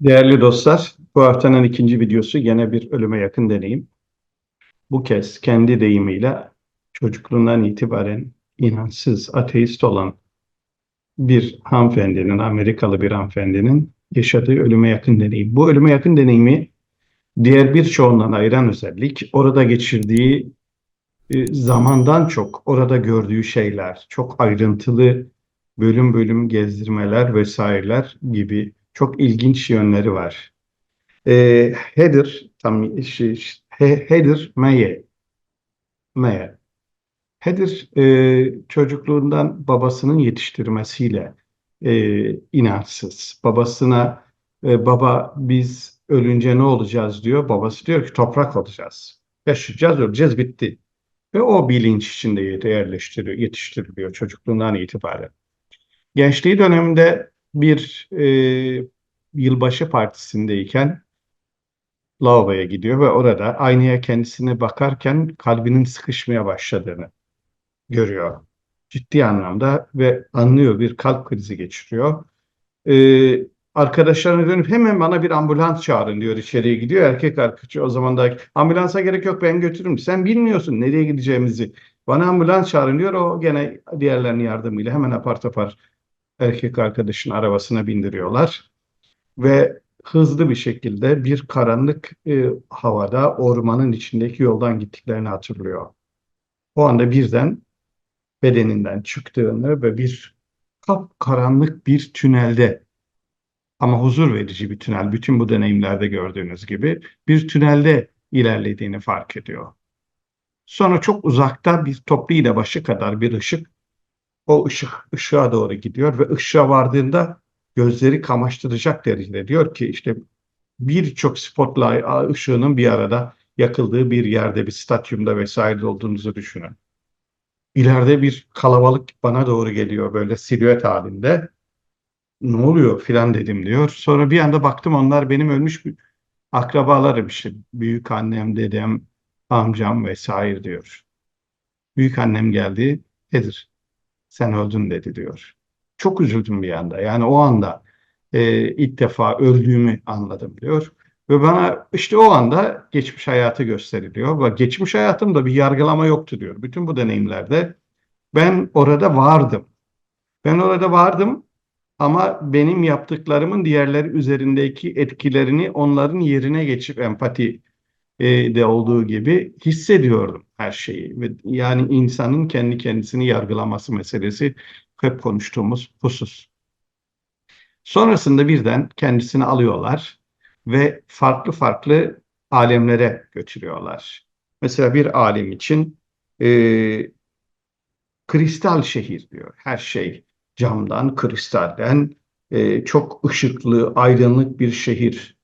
Değerli dostlar, bu haftanın ikinci videosu yine bir ölüme yakın deneyim. Bu kez kendi deyimiyle çocukluğundan itibaren inançsız, ateist olan bir hanımefendinin, Amerikalı bir hanımefendinin yaşadığı ölüme yakın deneyim. Bu ölüme yakın deneyimi diğer birçoğundan ayıran özellik orada geçirdiği e, zamandan çok orada gördüğü şeyler, çok ayrıntılı bölüm bölüm gezdirmeler vesaireler gibi çok ilginç yönleri var. E, Heather, tam şey, He- Heather Maye, Maye. Heather e, çocukluğundan babasının yetiştirmesiyle e, inançsız. Babasına e, baba biz ölünce ne olacağız diyor. Babası diyor ki toprak olacağız. Yaşayacağız, öleceğiz, bitti. Ve o bilinç içinde yerleştiriliyor, yetiştiriliyor çocukluğundan itibaren. Gençliği döneminde bir e, yılbaşı partisindeyken lavaboya gidiyor ve orada aynaya kendisine bakarken kalbinin sıkışmaya başladığını görüyor. Ciddi anlamda ve anlıyor bir kalp krizi geçiriyor. Ee, arkadaşlarına dönüp hemen bana bir ambulans çağırın diyor içeriye gidiyor. Erkek arkadaşı o zaman da ambulansa gerek yok ben götürürüm. Sen bilmiyorsun nereye gideceğimizi. Bana ambulans çağırın diyor. O gene diğerlerinin yardımıyla hemen apar topar erkek arkadaşın arabasına bindiriyorlar. Ve hızlı bir şekilde bir karanlık e, havada ormanın içindeki yoldan gittiklerini hatırlıyor. O anda birden bedeninden çıktığını ve bir karanlık bir tünelde ama huzur verici bir tünel, bütün bu deneyimlerde gördüğünüz gibi bir tünelde ilerlediğini fark ediyor. Sonra çok uzakta bir toplu iğne başı kadar bir ışık, o ışık ışığa doğru gidiyor ve ışığa vardığında gözleri kamaştıracak derecede diyor ki işte birçok spotlight ışığının bir arada yakıldığı bir yerde, bir stadyumda vesaire olduğunuzu düşünün. İleride bir kalabalık bana doğru geliyor böyle silüet halinde. Ne oluyor filan dedim diyor. Sonra bir anda baktım onlar benim ölmüş akrabalarım işte. Büyük annem, dedem, amcam vesaire diyor. Büyük annem geldi. Nedir? Sen öldün dedi diyor. Çok üzüldüm bir anda. Yani o anda e, ilk defa öldüğümü anladım diyor. Ve bana işte o anda geçmiş hayatı gösteriliyor. Ve geçmiş hayatımda bir yargılama yoktu diyor. Bütün bu deneyimlerde ben orada vardım. Ben orada vardım ama benim yaptıklarımın diğerleri üzerindeki etkilerini onların yerine geçip empati e, de olduğu gibi hissediyordum her şeyi. Yani insanın kendi kendisini yargılaması meselesi hep konuştuğumuz husus. Sonrasında birden kendisini alıyorlar ve farklı farklı alemlere götürüyorlar. Mesela bir alem için e, kristal şehir diyor. Her şey camdan, kristalden e, çok ışıklı, aydınlık bir şehir.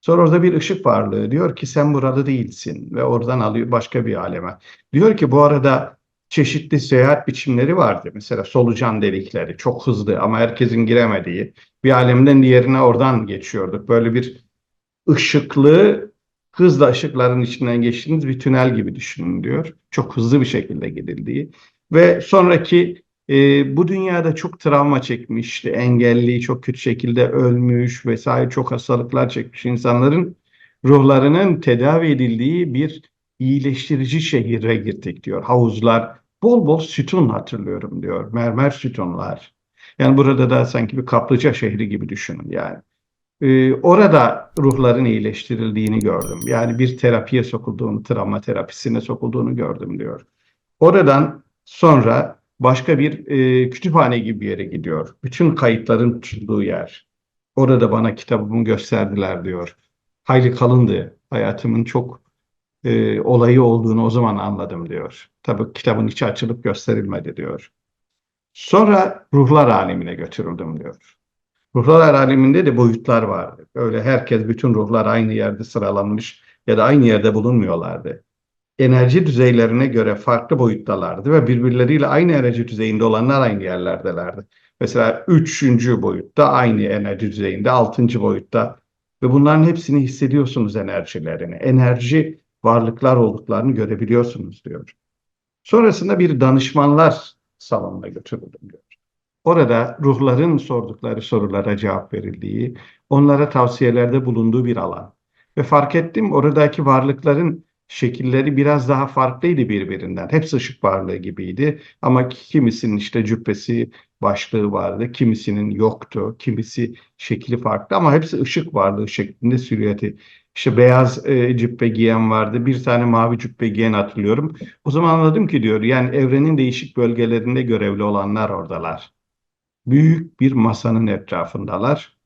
Sonra orada bir ışık varlığı diyor ki sen burada değilsin ve oradan alıyor başka bir aleme. Diyor ki bu arada çeşitli seyahat biçimleri vardı. Mesela solucan delikleri çok hızlı ama herkesin giremediği bir alemden diğerine oradan geçiyorduk. Böyle bir ışıklı hızla ışıkların içinden geçtiğiniz bir tünel gibi düşünün diyor. Çok hızlı bir şekilde gidildiği ve sonraki e, bu dünyada çok travma çekmiş, engelli, çok kötü şekilde ölmüş vesaire çok hastalıklar çekmiş insanların ruhlarının tedavi edildiği bir iyileştirici şehire girdik diyor. Havuzlar, bol bol sütun hatırlıyorum diyor. Mermer sütunlar. Yani burada da sanki bir kaplıca şehri gibi düşünün yani. Ee, orada ruhların iyileştirildiğini gördüm. Yani bir terapiye sokulduğunu, travma terapisine sokulduğunu gördüm diyor. Oradan sonra başka bir e, kütüphane gibi bir yere gidiyor. Bütün kayıtların tutulduğu yer. Orada bana kitabımı gösterdiler diyor. Hayli kalındı. Hayatımın çok e, olayı olduğunu o zaman anladım diyor. Tabii kitabın içi açılıp gösterilmedi diyor. Sonra ruhlar alemine götürüldüm diyor. Ruhlar aleminde de boyutlar vardı. Öyle herkes bütün ruhlar aynı yerde sıralanmış ya da aynı yerde bulunmuyorlardı. Enerji düzeylerine göre farklı boyuttalardı ve birbirleriyle aynı enerji düzeyinde olanlar aynı yerlerdelerdi. Mesela üçüncü boyutta aynı enerji düzeyinde, altıncı boyutta ve bunların hepsini hissediyorsunuz enerjilerini. Enerji varlıklar olduklarını görebiliyorsunuz diyor. Sonrasında bir danışmanlar salonuna götürüldüm diyor. Orada ruhların sordukları sorulara cevap verildiği, onlara tavsiyelerde bulunduğu bir alan. Ve fark ettim oradaki varlıkların şekilleri biraz daha farklıydı birbirinden. Hepsi ışık varlığı gibiydi ama kimisinin işte cübbesi, başlığı vardı, kimisinin yoktu, kimisi şekli farklı ama hepsi ışık varlığı şeklinde silüeti. İşte beyaz e, cübbe giyen vardı, bir tane mavi cübbe giyen hatırlıyorum. O zaman anladım ki diyor yani evrenin değişik bölgelerinde görevli olanlar oradalar. Büyük bir masanın etrafındalar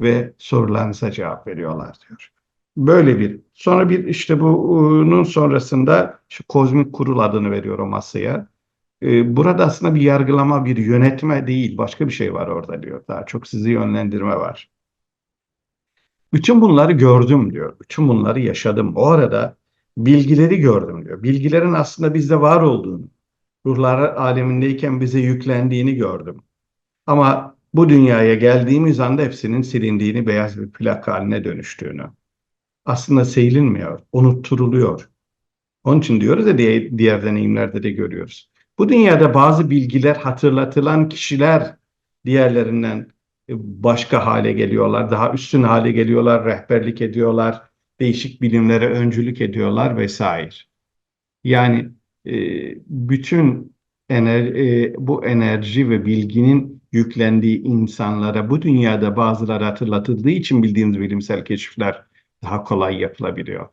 ve sorularınıza cevap veriyorlar diyor. Böyle bir. Sonra bir işte bunun sonrasında şu kozmik kurul adını veriyor o masaya. Ee, burada aslında bir yargılama, bir yönetme değil, başka bir şey var orada diyor. Daha çok sizi yönlendirme var. Bütün bunları gördüm diyor. Bütün bunları yaşadım. O arada bilgileri gördüm diyor. Bilgilerin aslında bizde var olduğunu, ruhlar alemindeyken bize yüklendiğini gördüm. Ama bu dünyaya geldiğimiz anda hepsinin silindiğini, beyaz bir plak haline dönüştüğünü. Aslında seylinmiyor, unutturuluyor. Onun için diyoruz ya diğer, diğer deneyimlerde de görüyoruz. Bu dünyada bazı bilgiler hatırlatılan kişiler diğerlerinden e, başka hale geliyorlar, daha üstün hale geliyorlar, rehberlik ediyorlar, değişik bilimlere öncülük ediyorlar vesaire. Yani e, bütün ener, e, bu enerji ve bilginin yüklendiği insanlara bu dünyada bazıları hatırlatıldığı için bildiğiniz bilimsel keşifler daha kolay yapılabiliyor.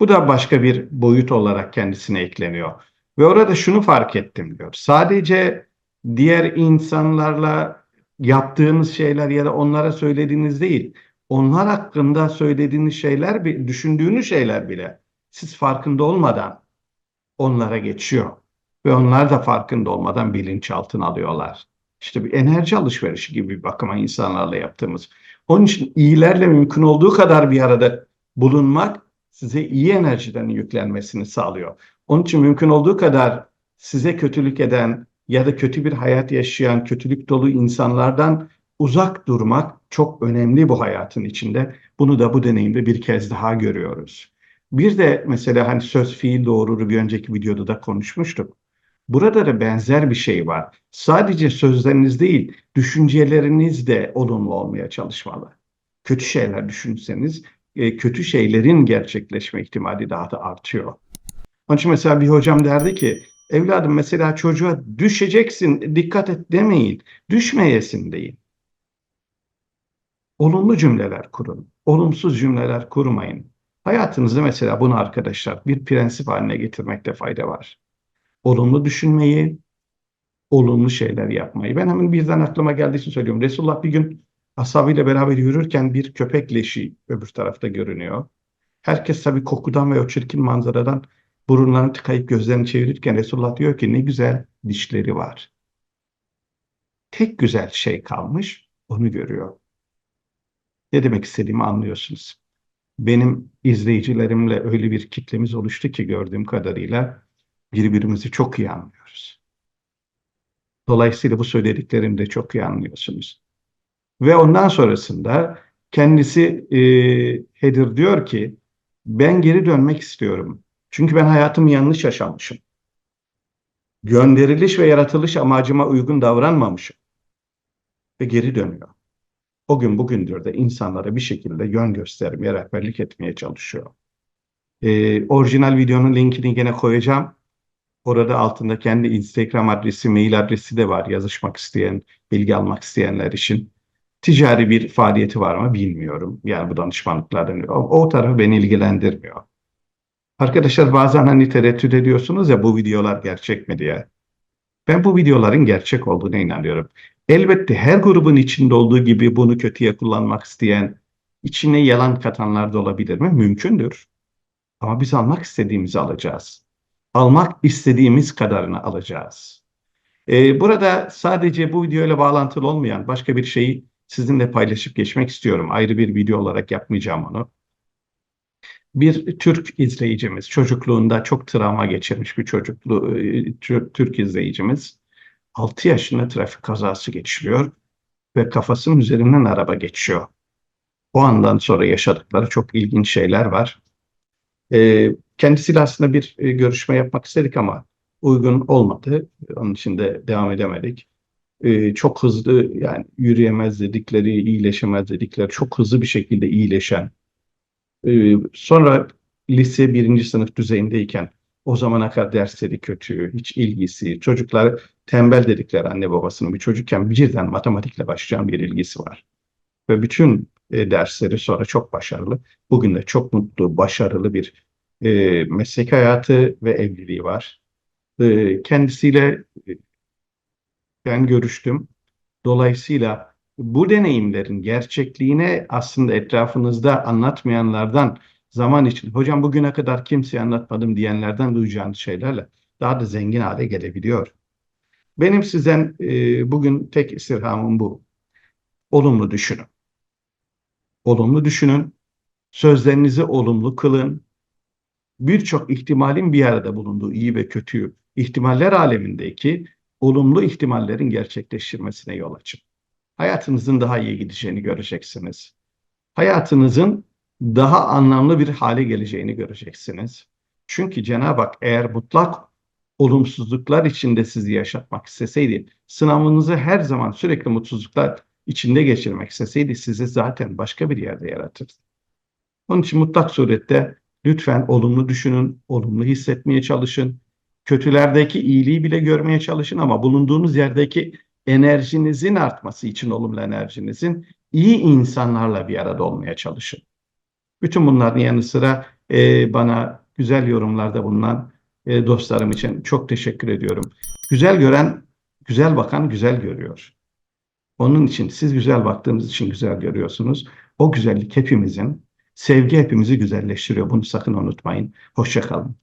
Bu da başka bir boyut olarak kendisine ekleniyor. Ve orada şunu fark ettim diyor. Sadece diğer insanlarla yaptığınız şeyler ya da onlara söylediğiniz değil, onlar hakkında söylediğiniz şeyler, düşündüğünüz şeyler bile siz farkında olmadan onlara geçiyor. Ve onlar da farkında olmadan bilinçaltına alıyorlar. İşte bir enerji alışverişi gibi bir bakıma insanlarla yaptığımız. Onun için iyilerle mümkün olduğu kadar bir arada bulunmak size iyi enerjiden yüklenmesini sağlıyor. Onun için mümkün olduğu kadar size kötülük eden ya da kötü bir hayat yaşayan, kötülük dolu insanlardan uzak durmak çok önemli bu hayatın içinde. Bunu da bu deneyimde bir kez daha görüyoruz. Bir de mesela hani söz fiil doğurur bir önceki videoda da konuşmuştuk. Burada da benzer bir şey var. Sadece sözleriniz değil, düşünceleriniz de olumlu olmaya çalışmalı. Kötü şeyler düşünseniz, e, kötü şeylerin gerçekleşme ihtimali daha da artıyor. Onun için mesela bir hocam derdi ki, evladım mesela çocuğa düşeceksin, dikkat et demeyin, düşmeyesin deyin. Olumlu cümleler kurun, olumsuz cümleler kurmayın. Hayatınızda mesela bunu arkadaşlar bir prensip haline getirmekte fayda var olumlu düşünmeyi, olumlu şeyler yapmayı. Ben hemen birden aklıma geldiği için söylüyorum. Resulullah bir gün ashabıyla beraber yürürken bir köpek leşi öbür tarafta görünüyor. Herkes tabii kokudan ve o çirkin manzaradan burunlarını tıkayıp gözlerini çevirirken Resulullah diyor ki ne güzel dişleri var. Tek güzel şey kalmış onu görüyor. Ne demek istediğimi anlıyorsunuz. Benim izleyicilerimle öyle bir kitlemiz oluştu ki gördüğüm kadarıyla birbirimizi çok iyi anlıyoruz. Dolayısıyla bu söylediklerimi de çok iyi anlıyorsunuz. Ve ondan sonrasında kendisi e, Hedir diyor ki ben geri dönmek istiyorum. Çünkü ben hayatımı yanlış yaşamışım. Gönderiliş ve yaratılış amacıma uygun davranmamışım. Ve geri dönüyor. O gün bugündür de insanlara bir şekilde yön göstermeye, rehberlik etmeye çalışıyor. Ee, orijinal videonun linkini yine koyacağım. Orada altında kendi Instagram adresi, mail adresi de var yazışmak isteyen, bilgi almak isteyenler için. Ticari bir faaliyeti var mı bilmiyorum. Yani bu danışmanlıklardan o, o tarafı beni ilgilendirmiyor. Arkadaşlar bazen hani tereddüt ediyorsunuz ya bu videolar gerçek mi diye. Ben bu videoların gerçek olduğuna inanıyorum. Elbette her grubun içinde olduğu gibi bunu kötüye kullanmak isteyen, içine yalan katanlar da olabilir mi? Mümkündür. Ama biz almak istediğimizi alacağız almak istediğimiz kadarını alacağız. Ee, burada sadece bu video ile bağlantılı olmayan başka bir şeyi sizinle paylaşıp geçmek istiyorum. Ayrı bir video olarak yapmayacağım onu. Bir Türk izleyicimiz, çocukluğunda çok travma geçirmiş bir çocuklu e, Türk izleyicimiz 6 yaşında trafik kazası geçiriyor ve kafasının üzerinden araba geçiyor. O andan sonra yaşadıkları çok ilginç şeyler var. Ee, Kendisiyle aslında bir e, görüşme yapmak istedik ama uygun olmadı. Onun için de devam edemedik. e, çok hızlı yani yürüyemez dedikleri, iyileşemez dedikleri çok hızlı bir şekilde iyileşen. E, sonra lise birinci sınıf düzeyindeyken o zamana kadar dersleri kötü, hiç ilgisi, çocuklar tembel dedikleri anne babasının bir çocukken birden matematikle başlayan bir ilgisi var. Ve bütün e, dersleri sonra çok başarılı. Bugün de çok mutlu, başarılı bir e, meslek hayatı ve evliliği var. E, kendisiyle e, ben görüştüm. Dolayısıyla bu deneyimlerin gerçekliğine aslında etrafınızda anlatmayanlardan zaman için hocam bugüne kadar kimseye anlatmadım diyenlerden duyacağınız şeylerle daha da zengin hale gelebiliyor. Benim sizden e, bugün tek istirhamım bu. Olumlu düşünün. Olumlu düşünün. Sözlerinizi olumlu kılın. Birçok ihtimalin bir arada bulunduğu iyi ve kötü ihtimaller alemindeki olumlu ihtimallerin gerçekleştirmesine yol açın. Hayatınızın daha iyi gideceğini göreceksiniz. Hayatınızın daha anlamlı bir hale geleceğini göreceksiniz. Çünkü Cenab-ı Hak eğer mutlak olumsuzluklar içinde sizi yaşatmak isteseydi, sınavınızı her zaman sürekli mutsuzluklar içinde geçirmek isteseydi sizi zaten başka bir yerde yaratırdı. Onun için mutlak surette lütfen olumlu düşünün, olumlu hissetmeye çalışın. Kötülerdeki iyiliği bile görmeye çalışın ama bulunduğunuz yerdeki enerjinizin artması için olumlu enerjinizin iyi insanlarla bir arada olmaya çalışın. Bütün bunların yanı sıra e, bana güzel yorumlarda bulunan e, dostlarım için çok teşekkür ediyorum. Güzel gören, güzel bakan güzel görüyor. Onun için siz güzel baktığınız için güzel görüyorsunuz. O güzellik hepimizin, sevgi hepimizi güzelleştiriyor. Bunu sakın unutmayın. Hoşça kalın.